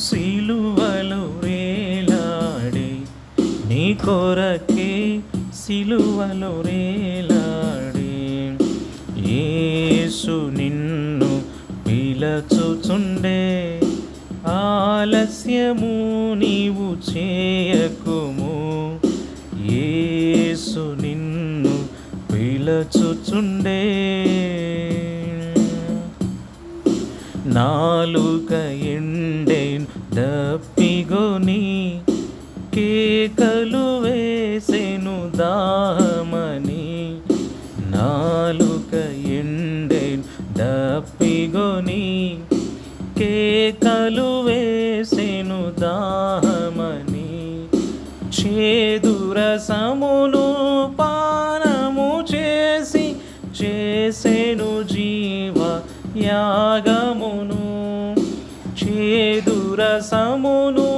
సిలువలు వేలాడి నీ కొరకే సిలువలు రేలాడే యేసు నిన్ను పిలచుచుండే ఆలస్యము నీవు చేయకుము. యేసు నిన్ను పిలచుచుండే. నాలుగు రసములు పానము చేసి చేసేను జీవ యాగమును. చేదురసమును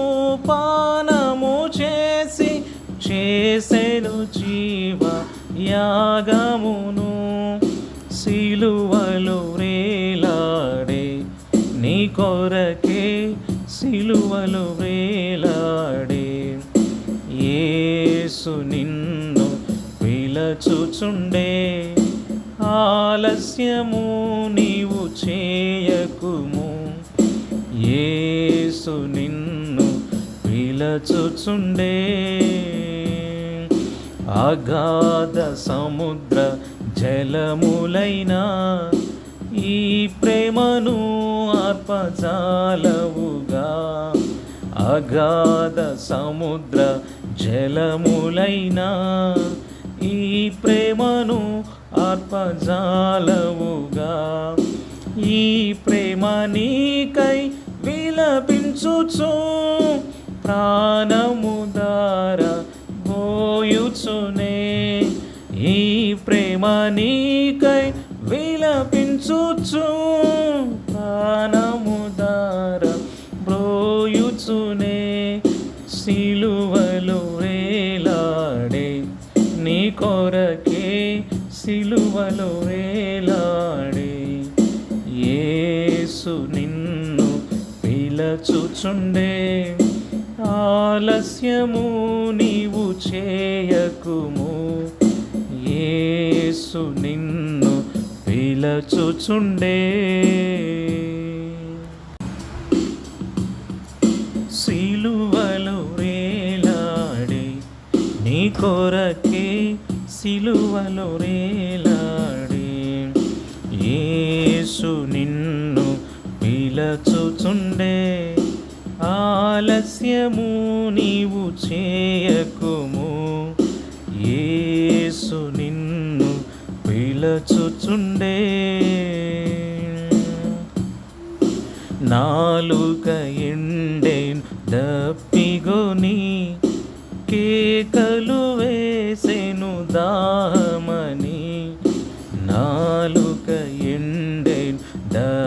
పానము చేసి చేసేను జీవ యాగమును. సిలువలు రేలాడే నీ కొరకే సిలువలు నిలచుచుండే. ఆలస్యము నీవు చేయకుము. ఏసు నిన్ను పిలచుచుండే. అగాధ సముద్ర జలములైనా ఈ ప్రేమను అర్పజాలవుగా. అగాధ సముద్ర జలములైనా ఈ ప్రేమను అర్పజాలవుగా ఈ ప్రేమ నీకై విలపించుచు ప్రాణముదార పోయుచునే. ఈ ప్రేమ నీకై విలపించుచు సిలువలో వేలాడే యేసు నిన్ను పిలచుచుండే. ఆలస్యము నీవు చేయకుము. యేసు నిన్ను పిలచుచుండే. సిలువలు వేలాడి నీ కొరకే సిలువలు రేలాడే యేసు నిన్ను పిలచుచుండే. ఆలస్యము నీవు చేయకుము. యేసు నిన్ను పిలచుచుండే. నాలుగు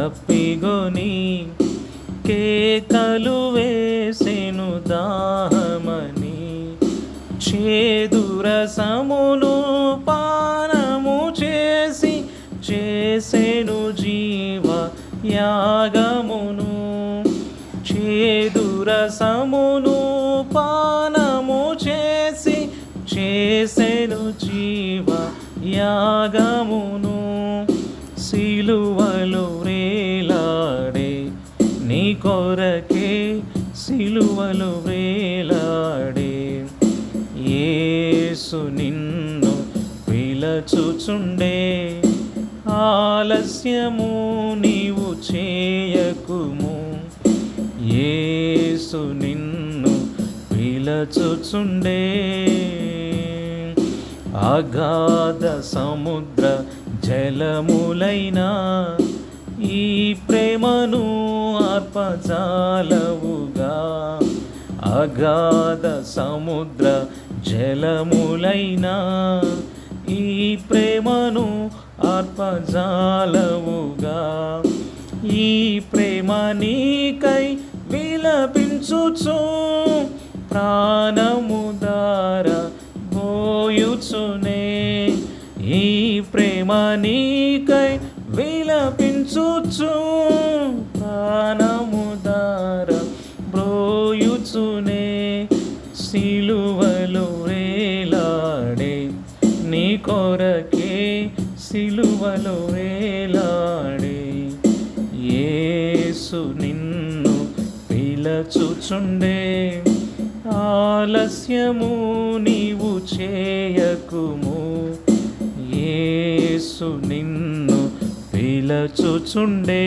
దప్పిగొని కేకలు వేసెను దాహమని చేదురసములు పానము చేసి చేసెను జీవ యాగమును చేదురసమును పానము చేసి చేసెను జీవ యాగమును. సిలువలు వేలాడే యేసు నిన్ను పిలచుచుండే. ఆలస్యము నీవు చేయకుము. యేసు నిన్ను పిలచుచుండే. అగాధ సముద్ర జలములైనా ఈ ప్రేమను అర్పజాలవు. అగాధ సముద్ర జలములైనా ఈ ప్రేమను అర్పజాలవుగా ఈ ప్రేమ నీకై విలపించుచు ప్రాణముదార పోయుచునే. ఈ ప్రేమ నీకై విలపించుచు సిలువలో వేలాడే యేసు నిన్ను పిలచుచుండే. ఆలస్యము నీవు చేయకుము. యేసు నిన్ను పిలచుచుండే.